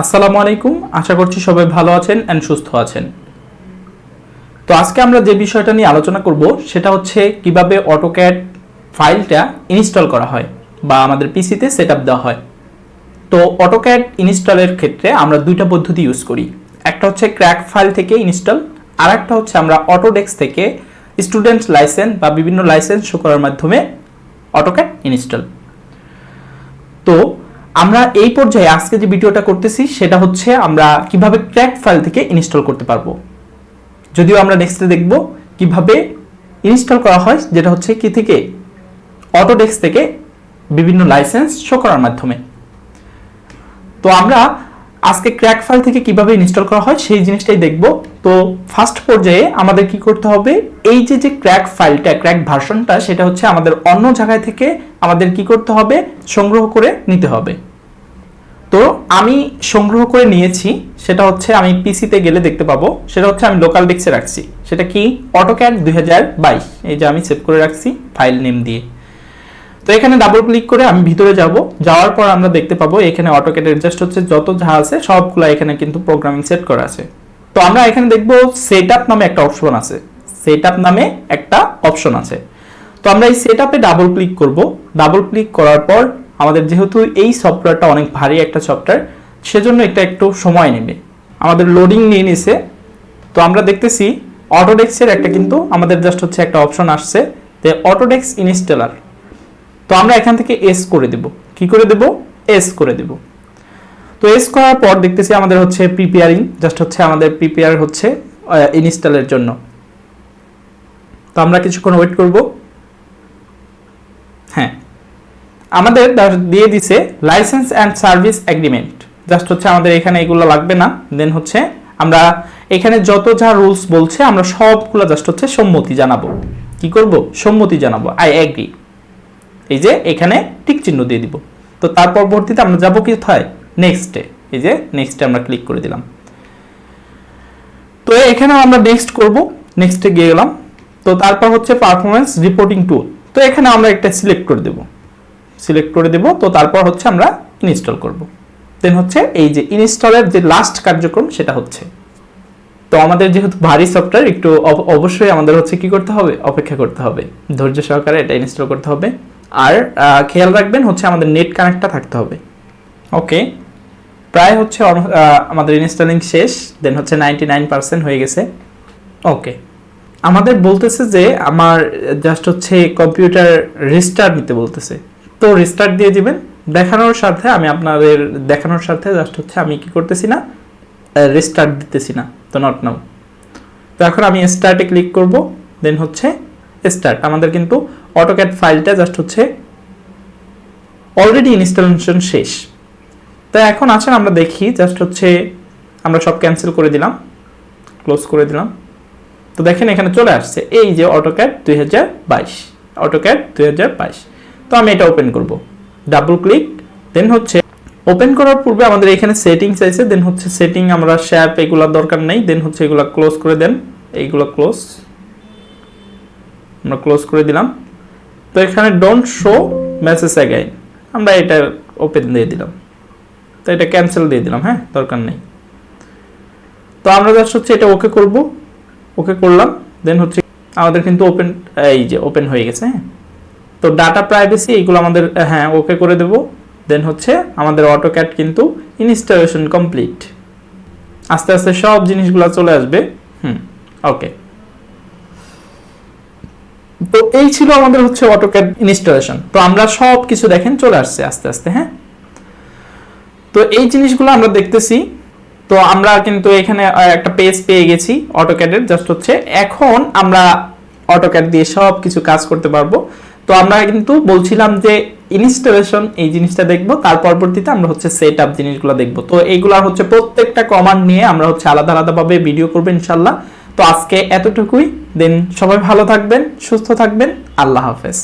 আসসালামু আলাইকুম। আশা করছি সবাই ভালো আছেন অ্যান্ড সুস্থ আছেন। তো আজকে আমরা যে বিষয়টা নিয়ে আলোচনা করব, সেটা হচ্ছে কীভাবে অটোক্যাড ফাইলটা ইনস্টল করা হয় বা আমাদের পিসিতে সেট আপ দেওয়া হয়। তো অটোক্যাড ইনস্টলের ক্ষেত্রে আমরা দুইটা পদ্ধতি ইউজ করি। একটা হচ্ছে ক্র্যাক ফাইল থেকে ইনস্টল আর একটা হচ্ছে আমরা অটোডেক্স থেকে স্টুডেন্ট লাইসেন্স বা বিভিন্ন লাইসেন্স শো করার মাধ্যমে অটোক্যাড ইনস্টল। তো আমরা এই পর্যায়ে আজকে যে ভিডিওটা করতেছি, সেটা হচ্ছে আমরা কীভাবে ক্র্যাক ফাইল থেকে ইনস্টল করতে পারব। যদিও আমরা নেক্সটে দেখব কীভাবে ইনস্টল করা হয়, যেটা হচ্ছে কি থেকে? অটোডেক্স থেকে বিভিন্ন লাইসেন্স শো করার মাধ্যমে। তো আমরা আজকে ক্র্যাক ফাইল থেকে কীভাবে ইনস্টল করা হয়, সেই জিনিসটাই দেখব। তো ফার্স্ট পর্যায়ে আমাদের কি করতে হবে, এই যে যে ক্র্যাক ফাইলটা, ক্র্যাক ভার্সনটা, সেটা হচ্ছে আমাদের অন্য জায়গায় থেকে আমাদের কি করতে হবে, সংগ্রহ করে নিতে হবে। তো আমি সংগ্রহ করে নিয়েছি, সেটা হচ্ছে আমি পিসিতে গেলে দেখতে পাবো, সেটা হচ্ছে আমি লোকাল ডিস্কে রাখছি। সেটা কি? অটোক্যাড দুই এই যে আমি সেভ করে রাখছি ফাইল নেম দিয়ে। তো এখানে ডাবল ক্লিক করে আমি ভিতরে যাব, যাওয়ার পর আমরা দেখতে পাবো এখানে অটোক্যাড অ্যাডজাস্ট হচ্ছে যত যা আছে, সবগুলো এখানে কিন্তু প্রোগ্রামিং সেট করা আছে। তো আমরা এখানে দেখব সেট নামে একটা অপশন আছে। সেট আপ নামে একটা অপশন আছে। তো আমরা এই সেট আপে ডাবল ক্লিক করব। ডাবল ক্লিক করার পর আমাদের যেহেতু এই সফটওয়্যারটা অনেক ভারী একটা সফটওয়্যার সেজন্য এটা একটু সময় নেবে। আমাদের লোডিং নিয়ে নিছে। তো আমরা দেখতেছি অটোডেক্সের একটা কিন্তু আমাদের জাস্ট হচ্ছে একটা অপশন আসছে, যে অটোডেক্স ইনস্টলার তো আমরা এখান থেকে এস করে দেব। কি করে দেব? এস করে দেব। তো এস করার পর দেখতেছি আমাদের হচ্ছে প্রিপেয়ারিং জাস্ট হচ্ছে আমাদের প্রিপেয়ার হচ্ছে ইনস্টলের জন্য। তো আমরা কিছুক্ষণ ওয়েট করব হ্যাঁ আমাদের দিয়ে দিছে licence and service agreement just হচ্ছে আমাদের এখানে এগুলো লাগবে না। দেন হচ্ছে আমরা এখানে যত যা রুলস বলছে, আমরা সবগুলো জাস্ট হচ্ছে সম্মতি জানাব। কি করব? সম্মতি জানাব। আই এগ্রি এই যে এখানে টিক চিহ্ন দিয়ে দিব। তো তার পরবর্তীতে আমরা যাব কোথায়? নেক্সটে এই যে নেক্সটে আমরা ক্লিক করে দিলাম। তো এখানে আমরা নেক্সট করব। নেক্সটে গিয়ে গেলাম। তো তারপর হচ্ছে পারফরমেন্স রিপোর্টিং টুল তো এখানে আমরা একটা সিলেক্ট করে দেব। সিলেক্ট করে দেব, তো তারপর হচ্ছে আমরা ইনস্টল করব। দেন হচ্ছে এই যে ইনস্টলের যে লাস্ট কার্যক্রম সেটা হচ্ছে। তো আমাদের যেহেতু ভারী সফটওয়্যার একটু অবশ্যই আমাদের হচ্ছে কি করতে হবে? অপেক্ষা করতে হবে। ধৈর্য সহকারে এটা ইনস্টল করতে হবে। আর খেয়াল রাখবেন হচ্ছে আমাদের নেট কানেক্টটা থাকতে হবে। ওকে প্রায় হচ্ছে আমাদের ইনস্টলিং শেষ দেন হচ্ছে নাইনটি হয়ে গেছে। ওকে আমাদের বলতেছে যে, আমার জাস্ট হচ্ছে কম্পিউটার রেজিস্টার নিতে বলতেছে। তো রিস্টার্ট দিয়ে দিবেন। দেখানোর সাথে আমি আপনাদের, দেখানোর সাথে জাস্ট হচ্ছে আমি কি করতেছি না রিস্টার্ট দিতেছি না, তো নট নাও তো এখন আমি স্টার্টে ক্লিক করব দেন হচ্ছে স্টার্ট আমাদের কিন্তু অটোক্যাড ফাইলটা জাস্ট হচ্ছে অলরেডি ইনস্টলেশন শেষ। তো এখন আসেন আমরা দেখি জাস্ট হচ্ছে আমরা সব ক্যান্সেল করে দিলাম ক্লোজ করে দিলাম। তো দেখেন এখানে চলে আসছে, এই যে অটোক্যাড দুই হাজার বাইশ অটোক্যাড দুই হাজার বাইশ। তো আমি এটা ওপেন করব। ডাবল ক্লিক দেন হচ্ছে ওপেন করার পূর্বে আমাদের এখানে সেটিংস আছে দেন হচ্ছে সেটিং আমরা শ্যাপ এগুলো দরকার নেই দেন হচ্ছে এগুলো ক্লোজ করে দেন, এইগুলো ক্লোজ আমরা ক্লোজ করে দিলাম। তো এখানে ডোন্ট শো মেসেজ অ্যাগাইন আমরা এটা ওপেন দিয়ে দিলাম। তো এটা ক্যান্সেল দিয়ে দিলাম হ্যাঁ দরকার নেই। তো আমরা জাস্ট হচ্ছে এটা ওকে করব ওকে করলাম দেন হচ্ছে আমাদের কিন্তু ওপেন এই যে ওপেন হয়ে গেছে হ্যাঁ। তো ডাটা প্রাইভেসি এইগুলো আমাদের হ্যাঁ ওকে করে দেব। দেন হচ্ছে আমাদের অটোক্যাট কিন্তু ইনস্টলেশন কমপ্লিট আস্তে আস্তে সব জিনিসগুলো চলে আসবে। হুম ওকে তো এই ছিল আমাদের হচ্ছে অটোক্যাড ইনস্টলেশন তো আমরা সব কিছু দেখেন চলে আসছে আস্তে আস্তে হ্যাঁ? তো এই জিনিসগুলো আমরা দেখতেছি। তো আমরা কিন্তু এখানে একটা পেজ পেয়ে গেছি অটোক্যাডের জাস্ট হচ্ছে এখন আমরা অটোক্যাড দিয়ে সব কিছু কাজ করতে পারব। তো আমরা কিন্তু বলছিলাম যে ইনস্টলেশন এই জিনিসটা দেখব, তার পরবর্তীতে আমরা হচ্ছে সেট আপ জিনিসগুলো দেখব। তো এইগুলা হচ্ছে প্রত্যেকটা কমান্ড নিয়ে আমরা হচ্ছে আলাদা আলাদাভাবে ভিডিও করব ইনশাল্লাহ তো আজকে এতটুকুই, দেন সবাই ভালো থাকবেন, সুস্থ থাকবেন, আল্লাহ হাফেজ।